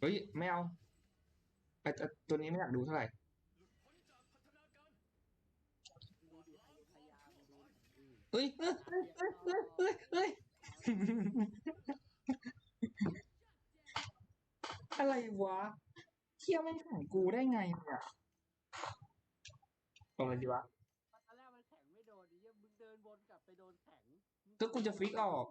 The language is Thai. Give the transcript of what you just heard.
เฮ้ยไม่เอาไอ้ตัวนี้ไม่อยากดูเท่าไหร่เฮ้ยเฮ้ยเฮ้ยเฮ้ยอะไรวะเที่ยวไม่ของกูได้ไงเนี่ยเอาอะไรดีวะตอนแรกมันแข็งไม่โดนดิยังมึงเดินวนกลับไปโดนแข็งก็กูจะฟิกออก